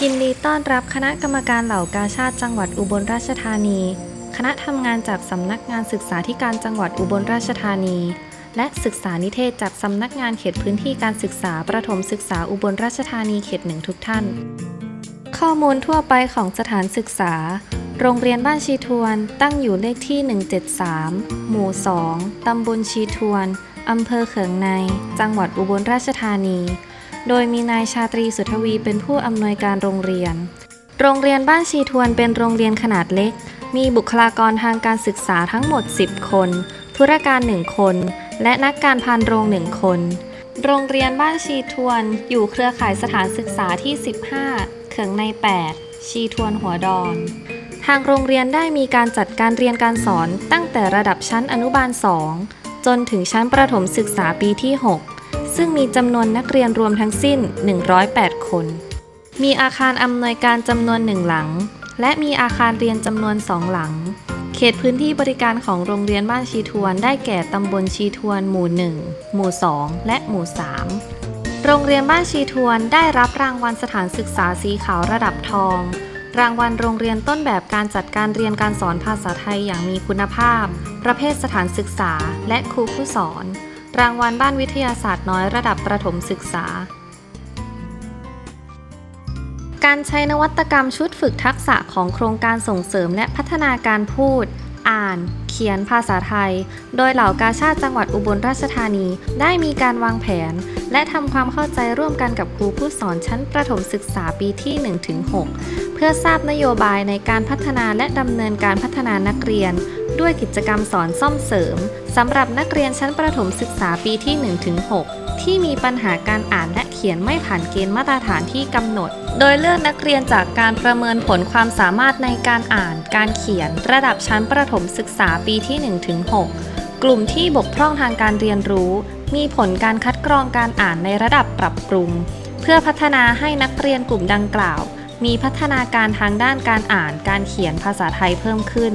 กินดีต้อนรับคณะกรรมการเหล่ากาชาติจังหวัดอุบลราชธานี คณะทำงานจากสำนักงานศึกษาธิการจังหวัดอุบลราชธานี และศึกษานิเทศจากสำนักงานเขตพื้นที่การศึกษาประถมศึกษาอุบลราชธานีเขตหนึ่งทุกท่าน ข้อมูลทั่วไปของสถานศึกษา โรงเรียนบ้านชีทวนตั้งอยู่เลขที่ 173 หมู่ 2 ตำบลชีทวนอำเภอเขืองใน จังหวัดอุบลราชธานี โดยมีนายชาตรีสุทวีเป็นผู้อำนวยการโรงเรียน โรงเรียนบ้านชีทวนเป็นโรงเรียนขนาดเล็ก มีบุคลากรทางการศึกษาทั้งหมด 10 คน ธุรการ 1 คน และนักการพานโรง1คน โรงเรียนบ้านชีทวน อยู่เครือข่ายสถานศึกษาที่ 15 เขืองใน 8 ชีทวนหัวดอนทางโรงเรียนได้มีการจัดการเรียนการสอนตั้งแต่ระดับชั้นอนุบาล 2 จนถึงชั้นประถมศึกษาปีที่ 6 ซึ่งมีจำนวนนักเรียนรวมทั้งสิ้น 108 คน มีอาคารอำนวยการจำนวนหนึ่งหลัง และมีอาคารเรียนจำนวนสองหลัง เขตพื้นที่บริการของโรงเรียนบ้านชีทวนได้แก่ตำบลชีทวนหมู่ 1 หมู่ 2 และหมู่ 3 โรงเรียนบ้านชีทวนได้รับรางวัลสถานศึกษาสีขาวระดับทอง รางวัลโรงเรียนต้นแบบการจัดการเรียนการสอนภาษาไทยอย่างมีคุณภาพ ประเภทสถานศึกษาและครูผู้สอน รางวัลบ้านวิทยาศาสตร์น้อยระดับประถมศึกษา การใช้นวัตกรรมชุดฝึกทักษะของโครงการส่งเสริมและพัฒนาการพูด อ่าน เขียนภาษาไทย โดยเหล่ากาชาติจังหวัดอุบลราชธานี ได้มีการวางแผน และทำความเข้าใจร่วมกันกับครูผู้สอนชั้นประถมศึกษาปีที่ 1-6 เพื่อทราบนโยบายในการพัฒนาและดำเนินการพัฒนานักเรียน ด้วยกิจกรรมสอนซ่อมเสริมสำหรับนักเรียนชั้นประถมศึกษาปีที่ 1-6 ที่มีปัญหาการอ่านและเขียนไม่ผ่านเกณฑ์มาตรฐานที่กำหนด โดยเลือกนักเรียนจากการประเมินผลความสามารถในการอ่าน การเขียน ระดับชั้นประถมศึกษาปีที่ 1-6 กลุ่มที่บกพร่องทางการเรียนรู้ มีผลการคัดกรองการอ่านในระดับปรับปรุง เพื่อพัฒนาให้นักเรียนกลุ่มดังกล่าว มีพัฒนาการทางด้านการอ่าน การเขียนภาษาไทยเพิ่มขึ้น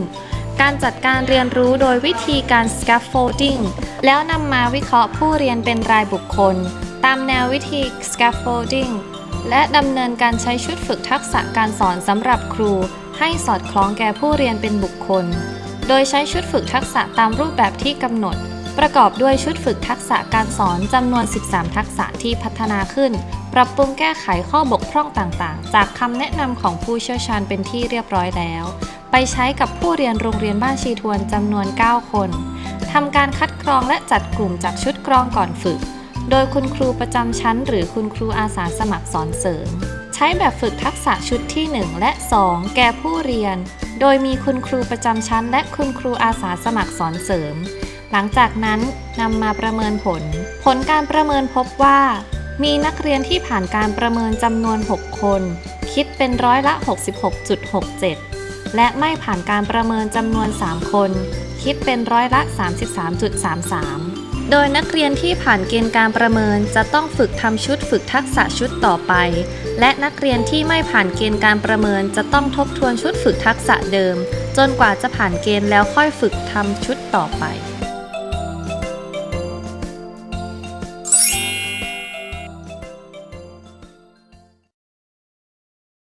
การจัดการเรียนรู้โดยวิธีการ scaffolding แล้วนำมาวิเคราะห์ผู้เรียนเป็นรายบุคคล ตามแนววิธี scaffolding และดำเนินการใช้ชุดฝึกทักษะการสอนสำหรับครู ให้สอดคล้องแก่ผู้เรียนเป็นบุคคล โดยใช้ชุดฝึกทักษะตามรูปแบบที่กำหนด ประกอบด้วยชุดฝึกทักษะการสอนจำนวน 13 ทักษะที่พัฒนาขึ้น ปรับปรุงแก้ไขข้อบกพร่องต่างๆ จากคำแนะนำของผู้เชี่ยวชาญเป็นที่เรียบร้อยแล้ว ไปใช้กับผู้เรียนโรงเรียนบ้านชีทวนจำนวน 9 คนทำการคัดกรองและจัดกลุ่มจากชุดกรองก่อนฝึก โดยคุณครูประจำชั้น หรือคุณครูอาสาสมัครสอนเสริม ใช้แบบฝึกทักษะชุดที่ 1 และ 2 แก่ผู้เรียน โดยมีคุณครูประจำชั้น และคุณครูอาสาสมัครสอนเสริม หลังจากนั้นนำมาประเมินผล ผลการประเมินพบว่า มีนักเรียนที่ผ่านการประเมินจำนวน 6 คน คิดเป็นร้อยละ 66.67 และไม่ผ่านการประเมินจำนวน 3 คน คิดเป็นร้อยละ 33.33โดยนักเรียนที่ผ่านเกณฑ์การประเมินจะต้องฝึกทำชุดฝึกทักษะชุดต่อไป และนักเรียนที่ไม่ผ่านเกณฑ์การประเมินจะต้องทบทวนชุดฝึกทักษะเดิม จนกว่าจะผ่านเกณฑ์แล้วค่อยฝึกทำชุดต่อไป